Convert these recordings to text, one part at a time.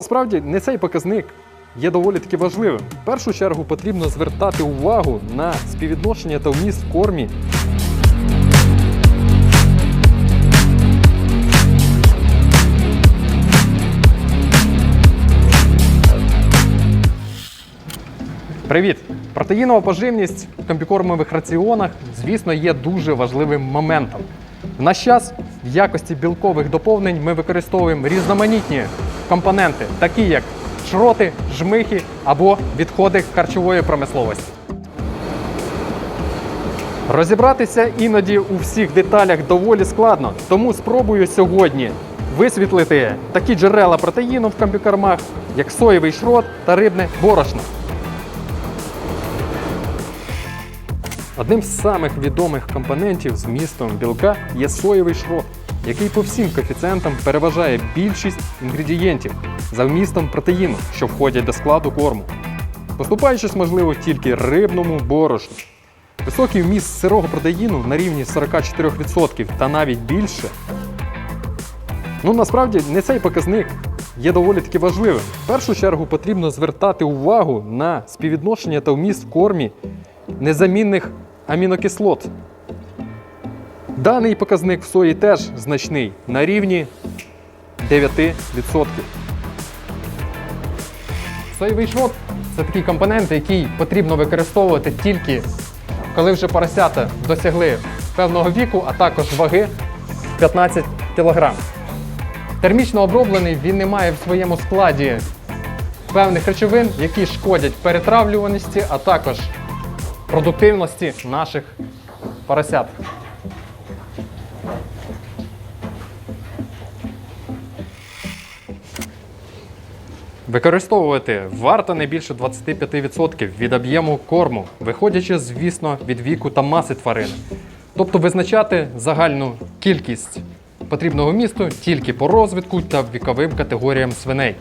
Насправді не цей показник є доволі таки важливим. В першу чергу потрібно звертати увагу на співвідношення та вміст в кормі. Привіт! Протеїнова поживність в комбікормових раціонах, звісно, є дуже важливим моментом. В наш час в якості білкових доповнень ми використовуємо різноманітні компоненти, такі як шроти, жмихи або відходи харчової промисловості. Розібратися іноді у всіх деталях доволі складно, тому спробую сьогодні висвітлити такі джерела протеїну в комбікормах, як соєвий шрот та рибне борошно. Одним з самих відомих компонентів з містом білка є соєвий шрот, який по всім коефіцієнтам переважає більшість інгредієнтів за вмістом протеїну, що входять до складу корму, поступаючись, можливо, тільки рибному борошну. Високий вміст сирого протеїну на рівні 44% та навіть більше. Ну насправді не цей показник є доволі таки важливим. В першу чергу потрібно звертати увагу на співвідношення та вміст в кормі незамінних амінокислот. Даний показник в сої теж значний на рівні 9%. Соєвий шрот це такий компонент, який потрібно використовувати тільки коли вже поросята досягли певного віку, а також ваги 15 кг. Термічно оброблений він не має в своєму складі певних речовин, які шкодять перетравлюваності, а також продуктивності наших поросят. Використовувати варто не більше 25% від об'єму корму, виходячи, звісно, від віку та маси тварини. Тобто визначати загальну кількість потрібного місту тільки по розвитку та віковим категоріям свиней.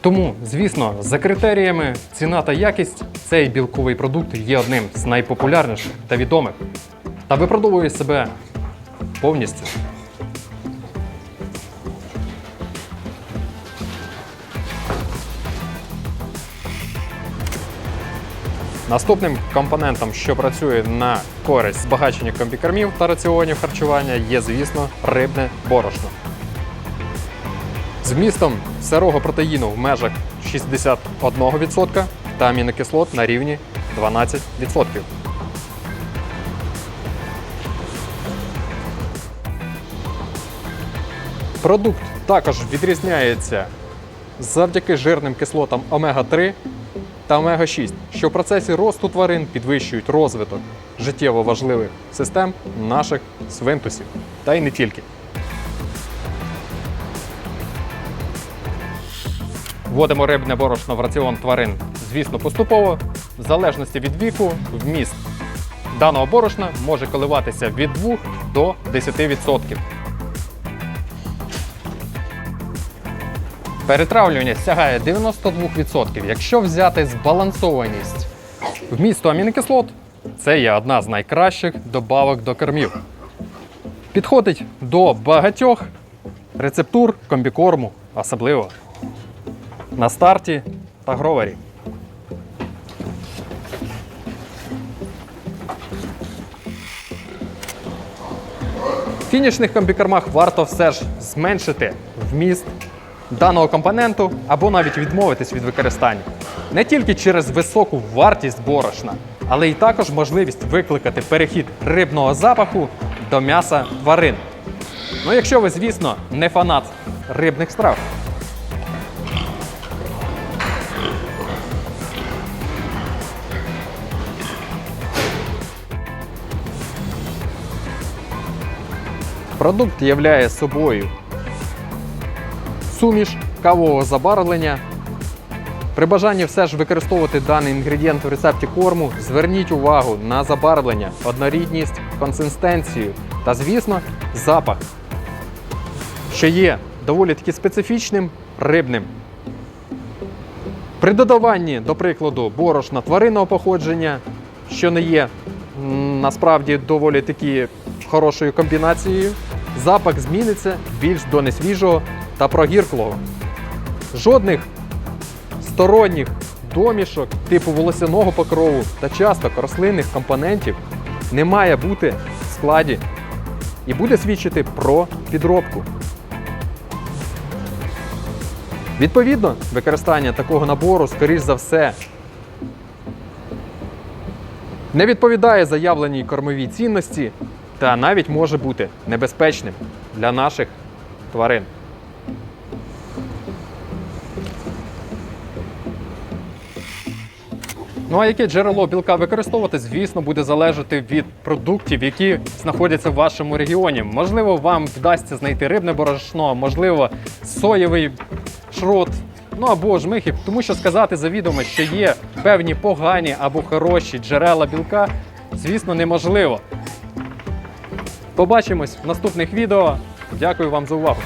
Тому, звісно, за критеріями ціна та якість цей білковий продукт є одним з найпопулярніших та відомих та виправдовує себе повністю. Наступним компонентом, що працює на користь збагачення комбікормів та раціонів харчування, є, звісно, рибне борошно. З вмістом сирого протеїну в межах 61% та амінокислот на рівні 12%. Продукт також відрізняється завдяки жирним кислотам омега-3 та омега-6, що в процесі росту тварин підвищують розвиток життєво важливих систем наших свинтусів, та й не тільки. Вводимо рибне борошно в раціон тварин, звісно, поступово, в залежності від віку, вміст даного борошна може коливатися від 2 до 10%. Перетравлювання сягає 92%. Якщо взяти збалансованість вмісту амінокислот, це є одна з найкращих добавок до кормів. Підходить до багатьох рецептур комбікорму, особливо на старті та гровері. В фінішних комбікормах варто все ж зменшити вміст даного компоненту або навіть відмовитись від використання. Не тільки через високу вартість борошна, але й також можливість викликати перехід рибного запаху до м'яса тварин. Ну, якщо ви, звісно, не фанат рибних страв. Продукт являє собою суміш кавового забарвлення. При бажанні все ж використовувати даний інгредієнт в рецепті корму, зверніть увагу на забарвлення, однорідність, консистенцію та, звісно, запах, що є доволі таки специфічним рибним. При додаванні, до прикладу, борошна тваринного походження, що не є насправді доволі таки хорошою комбінацією, запах зміниться більш до несвіжого та прогірклого. Жодних сторонніх домішок типу волосяного покрову та часток рослинних компонентів не має бути в складі і буде свідчити про підробку. Відповідно, використання такого набору, скоріш за все, не відповідає заявленій кормовій цінності та навіть може бути небезпечним для наших тварин. Ну а яке джерело білка використовувати, звісно, буде залежати від продуктів, які знаходяться в вашому регіоні. Можливо, вам вдасться знайти рибне борошно, можливо, соєвий шрот. Ну або ж михи, тому що сказати завідомо, що є певні погані або хороші джерела білка, звісно, неможливо. Побачимось в наступних відео. Дякую вам за увагу.